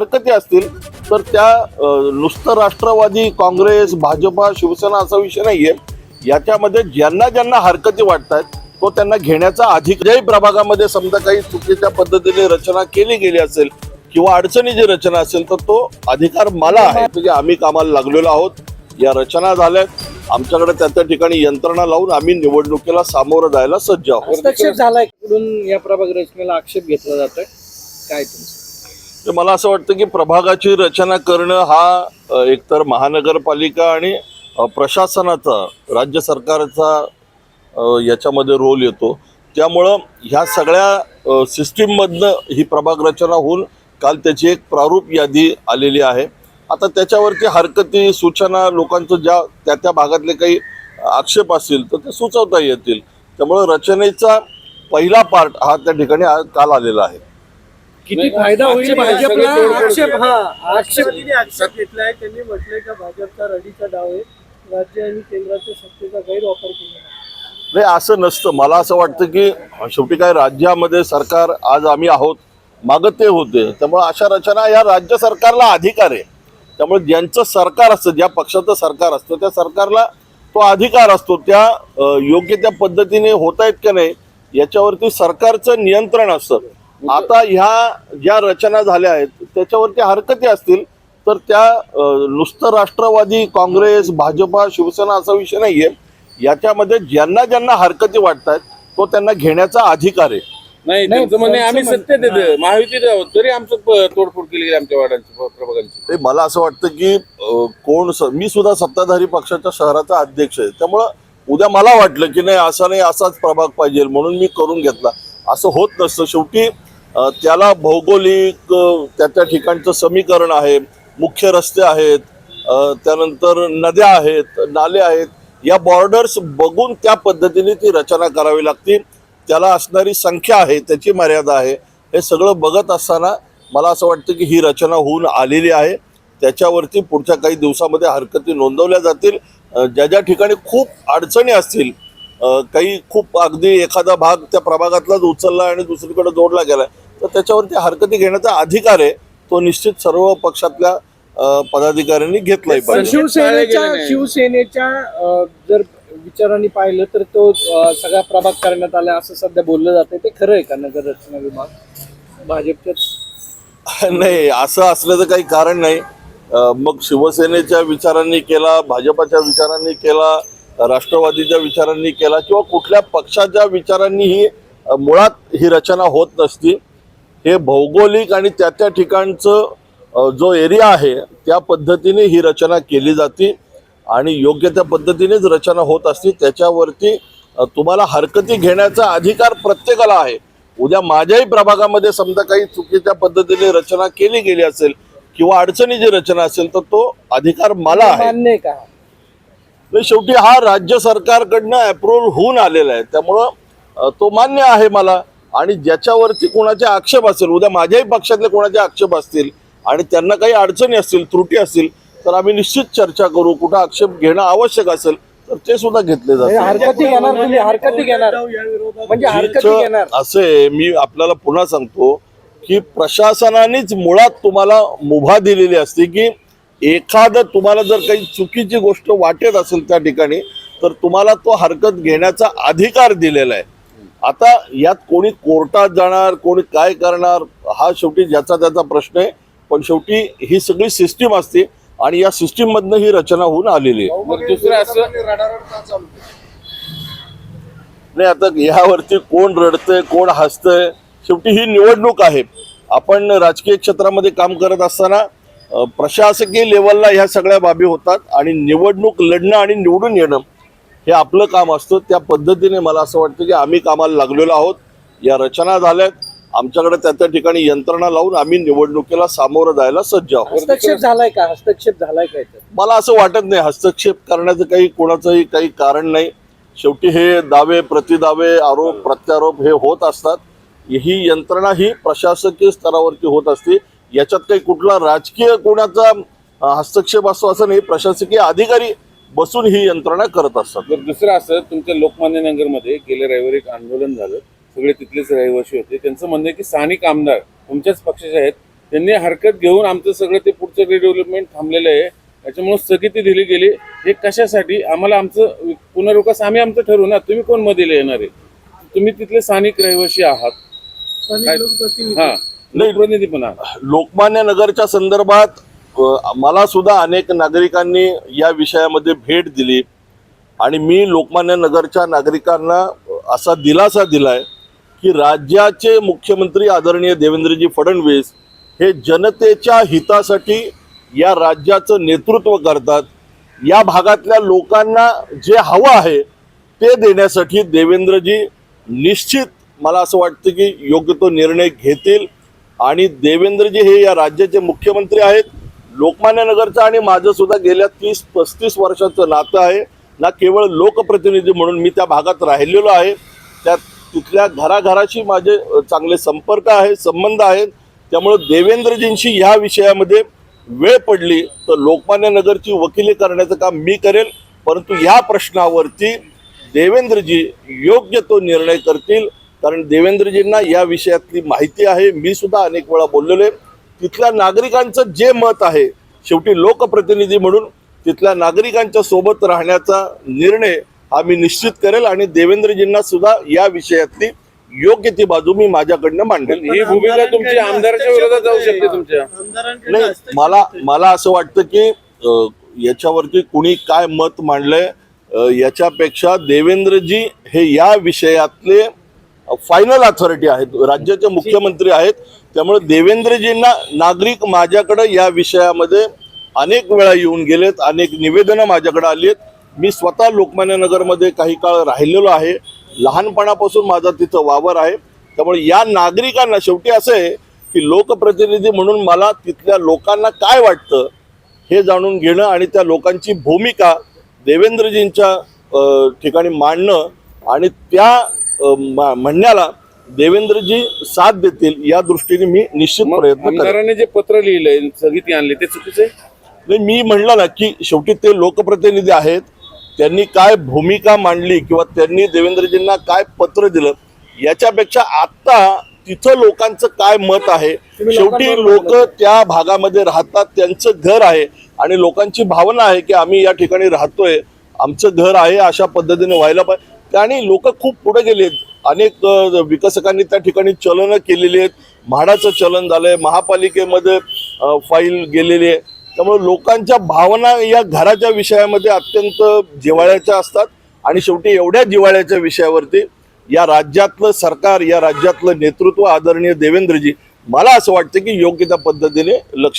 हरकती असतील तर त्या नुसतं राष्ट्रवादी काँग्रेस भाजपा शिवसेना असा विषय नाहीये. याच्यामध्ये ज्यांना ज्यांना हरकती वाटतात तो त्यांना घेण्याचा अधिक ज्याही प्रभागामध्ये समजा काही चुकीच्या पद्धतीने रचना केली गेली असेल किंवा अडचणीची रचना असेल तर तो अधिकार मला आहे. म्हणजे आम्ही कामाला लागलेलो आहोत. या रचना झाल्यात. आमच्याकडे त्या त्या ठिकाणी यंत्रणा लावून आम्ही निवडणुकीला सामोरं जायला सज्ज आहोत. हस्तक्षेप झालाय. या प्रभाग रचनेला आक्षेप घेतला जातोय? काय तुमचं? तर मला असं वाटतं की प्रभागाची रचना करणं हा एकतर महानगरपालिका आणि प्रशासनाचा राज्य सरकारचा याच्यामध्ये रोल येतो. त्यामुळं ह्या सगळ्या सिस्टीममधनं ही प्रभाग रचना होऊन काल त्याची एक प्रारूप यादी आलेली आहे. आता त्याच्यावरती हरकती सूचना लोकांचं ज्या त्या त्या भागातले काही आक्षेप असतील तर ते सुचवता येतील. त्यामुळं रचनेचा पहिला पार्ट हा त्या ठिकाणी काल आलेला आहे. किती फायदा होईल भाजपला? आक्षेप हा आक्षेप. आक्षेप. घेतलाय त्यांनी म्हटलंय का भाजपचा रडीचा डाव आहे. राज्य आणि केंद्राच्या सत्तेचा गैरवापर केला. नाही असं नसतं. मला असं वाटतं की शेवटी काय राज्यामध्ये सरकार आज आम्ही आहोत मागं ते होते. त्यामुळे अशा रचना या राज्य सरकारला अधिकार आहे. त्यामुळे ज्यांचं सरकार असतं ज्या पक्षाचं सरकार असतं त्या सरकारला तो अधिकार असतो. त्या योग्य त्या पद्धतीने होत आहेत का नाही याच्यावरती सरकारचं नियंत्रण असतं. आता ह्या ज्या रचना झाल्या आहेत त्याच्यावरती हरकती असतील तर त्या नुसतं राष्ट्रवादी काँग्रेस भाजपा शिवसेना असा विषय नाहीये. याच्यामध्ये ज्यांना ज्यांना हरकती वाटतात तो त्यांना घेण्याचा अधिकार आहे. नाही नाही, त्यांचं म्हणणे आम्ही त्यांचं सत्तेत येतो महायुतीत आहोत तरी आमचं तोडफोड केली गेली आमच्या प- प्रभागांची. ते मला असं वाटतं की कोण स- मी सुद्धा सत्ताधारी पक्षाच्या शहराचा अध्यक्ष आहे. त्यामुळं उद्या मला वाटलं की नाही असा नाही असाच प्रभाग पाहिजे म्हणून मी करून घेतला. असं होत नसतं. शेवटी त्याला भौगोलिक त्या त्या ठिकाणचं समीकरण आहे मुख्य रस्ते आहेत त्यानंतर नद्या आहेत नाले आहेत या बॉर्डर्स बघून त्या पद्धतीने ती रचना करावी लागते. त्याला असणारी संख्या आहे त्याची मर्यादा आहे. हे सगळं बघत असताना मला असं वाटतं की ही रचना होऊन आलेली आहे. त्याच्यावरती पुढच्या काही दिवसामध्ये हरकती नोंदवल्या जातील. ज्या ज्या ठिकाणी खूप अडचणी असतील काही खूप अगदी एखादा भाग त्या प्रभागातलाच उचलला आणि दुसरीकडे जोडला गेला. तर त्याच्यावरती हरकती घेण्याचा अधिकार आहे. तो निश्चित सर्व पक्षातल्या पदाधिकाऱ्यांनी घेतलाय. पाहिजे शिवसेनेच्या. शिवसेनेच्या जर विचारांनी पाहिलं तर तो सगळा प्रभाग करण्यात आला असं सध्या बोललं जातंय. ते खरं आहे का नगर रचना विभाग? भाजपच्याच नाही असं असल्याचं काही कारण नाही. मग शिवसेनेच्या विचारांनी केला भाजपाच्या विचारांनी केला राष्ट्रवादीच्या विचारांनी केला किंवा कुठल्या पक्षाच्या विचारांनी ही मुळात ही रचना होत नसती. हे भौगोलिक आणि त्या त्या ठिकाणचं जो एरिया आहे त्या पद्धतीने ही रचना केली जाते आणि योग्य त्या पद्धतीनेच रचना होत असते. त्याच्यावरती तुम्हाला हरकती घेण्याचा अधिकार प्रत्येकाला आहे. उद्या माझ्याही प्रभागामध्ये समजा काही चुकीच्या पद्धतीने रचना केली गेली असेल किंवा अडचणीची रचना असेल तर तो अधिकार मला आहे का? शेवटी हा राज्य सरकारकडनं अप्रुव्हल होऊन आलेला आहे. त्यामुळं तो मान्य आहे मला. आणि ज्याच्यावरती कोणाचे आक्षेप असेल उद्या माझ्याही पक्षातले कोणाचे आक्षेप असतील आणि त्यांना काही अडचणी असतील त्रुटी असतील तर आम्ही निश्चित चर्चा करू. कुठं आक्षेप घेणं आवश्यक असेल तर ते सुद्धा घेतले म्हणजे विरोधात म्हणजे घेणार. असे मी आपल्याला पुन्हा सांगतो की प्रशासनानेच मुळात तुम्हाला मुभा दिलेली असते की एखादं तुम्हाला जर काही चुकीची गोष्ट वाटत असेल त्या ठिकाणी तर तुम्हाला तो हरकत घेण्याचा अधिकार दिलेला आहे. आता यात कोणी कोर्टात जाणार कोणी काय करणार हा शेवटी ज्याचा त्याचा प्रश्न आहे. पण शेवटी ही सगळी सिस्टीम असते आणि या सिस्टीम मधनं ही रचना होऊन आलेली आहे. मग दुसरं असं नाही आता यावरती कोण रडतंय कोण हसतंय शेवटी ही निवडणूक आहे. आपण राजकीय क्षेत्रामध्ये काम करत असताना प्रशासकीय लेवलला ह्या सगळ्या बाबी होतात आणि निवडणूक लढणं आणि निवडून येणं हे आपलं काम असतं. त्या पद्धतीने मला असं वाटतं की आम्ही कामाला लागलेलो आहोत. या रचना झाल्यात. आमच्याकडे त्या त्या ठिकाणी यंत्रणा लावून आम्ही निवडणुकीला सामोरं जायला सज्ज आहोत. हस्तक्षेप झालाय का? हस्तक्षेप झालाय का? मला असं वाटत नाही. हस्तक्षेप करण्याचं काही कोणाचंही काही कारण नाही. शेवटी हे दावे प्रतिदावे आरोप प्रत्यारोप हे होत असतात. ही यंत्रणा ही प्रशासकीय स्तरावरती होत असते. याच्यात काही कुठला राजकीय कोणाचा हस्तक्षेप असतो असं नाही. प्रशासकीय अधिकारी बसून ही यंत्रणा करत असतात. जर दुसरं असं तुमच्या लोकमान्य नगरमध्ये गेल्या रविवारी एक आंदोलन झालं. सगळे तिथलेच रहिवासी होते. त्यांचं म्हणणं आहे की स्थानिक आमदार तुमच्याच पक्षाचे आहेत. त्यांनी हरकत घेऊन आमचं सगळं ते पुढचं रिडेव्हलपमेंट थांबलेलं आहे. त्याच्यामुळे स्थगिती दिली गेली. हे कशासाठी? आम्हाला आमचं पुनर्विकास आम्ही आमचं ठरवू ना. तुम्ही कोण मदीला येणार आहे? तुम्ही तिथले स्थानिक रहिवासी आहात. हा. लोकप्रतिनिधी लोकमान्य नगरच्या संदर्भात मला सुद्धा अनेक नागरिकांनी या विषयामध्ये भेट दिली. आणि मी लोकमान्य नगरच्या नागरिकांना असा दिलासा दिलाय की राज्याचे मुख्यमंत्री आदरणीय देवेंद्रजी फडणवीस हे जनतेच्या हितासाठी या राज्याचं नेतृत्व करतात. या भागातल्या लोकांना जे हवं आहे ते देण्यासाठी देवेंद्रजी निश्चित मला असं वाटतं की योग्य तो निर्णय घेतील. आणि देवेंद्रजी हे या राज्याचे मुख्यमंत्री आहेत. लोकमान्य नगरचं आणि माझं सुद्धा गेल्या तीस पस्तीस वर्षाचं नातं आहे. ना केवळ लोकप्रतिनिधी म्हणून मी त्या भागात राहिलेलो आहे. त्या तिथल्या घराघराशी माझे चांगले संपर्क आहे संबंध आहेत. त्यामुळं देवेंद्रजींशी ह्या विषयामध्ये वेळ पडली तर लोकमान्य नगरची वकिली करण्याचं काम मी करेल. परंतु ह्या प्रश्नावरती देवेंद्रजी योग्य तो निर्णय करतील. कारण देवेंद्रजींना या विषयातली माहिती आहे. मी सुद्धा अनेक वेळा बोललेलो आहे. तिथल्या नागरिकांचं जे मत आहे शेवटी लोकप्रतिनिधी म्हणून तिथल्या नागरिकांच्या सोबत राहण्याचा निर्णय हा मी निश्चित करेल आणि देवेंद्रजींना सुद्धा या विषयातली योग्य ती बाजू मी माझ्याकडनं मांडेल. ही भूमिका तुमची आमदाराच्या विरोधात जाऊ शकते तुमच्या. नाही मला. मला असं वाटतं की याच्यावरती कुणी काय मत मांडलंय याच्यापेक्षा देवेंद्रजी हे या विषयातले फायनल अथॉरिटी आहेत. राज्याचे मुख्यमंत्री आहेत. त्यामुळे देवेंद्रजींना नागरिक माझ्याकडे या विषयामध्ये अनेक वेळा येऊन गेलेत. अनेक निवेदनं माझ्याकडे आली आहेत. मी स्वतः लोकमान्य नगरमध्ये काही काळ राहिलेलो आहे. लहानपणापासून माझा तिथं वावर आहे. त्यामुळे या नागरिकांना शेवटी असं आहे की लोकप्रतिनिधी म्हणून मला तिथल्या लोकांना काय वाटतं हे जाणून घेणं आणि त्या लोकांची भूमिका देवेंद्रजींच्या ठिकाणी मांडणं आणि त्या म्हणण्याला देवेंद्रजी साथ देतील या दृष्टीने मी निश्चित प्रयत्न करेन. जे पत्र लिहिलंय स्थगिती आणली ते चुकीचं आहे? नाही मी म्हणलं ना की शेवटी ते लोकप्रतिनिधी आहेत त्यांनी काय भूमिका मांडली किंवा त्यांनी देवेंद्रजींना काय पत्र दिलं याच्यापेक्षा आत्ता तिथं लोकांचं काय मत आहे शेवटी लोक त्या भागामध्ये राहतात त्यांचं घर आहे आणि लोकांची भावना आहे की आम्ही या ठिकाणी राहतोय आमचं घर आहे अशा पद्धतीने व्हायला पाहिजे. आणि लोक खूप पुढे गेलेत. अनेक विकसकांनी त्या ठिकाणी चलनं केलेली आहेत. म्हाडाचं चलन झालंय महापालिकेमध्ये फाईल गेलेली आहे. त्यामुळे लोकांच्या भावना या घराच्या विषयामध्ये अत्यंत जिवाळ्याच्या असतात. आणि शेवटी एवढ्या जिवाळ्याच्या विषयावरती या राज्यातलं सरकार या राज्यातलं नेतृत्व आदरणीय देवेंद्रजी मला असं वाटतं की योग्य त्या पद्धतीने लक्ष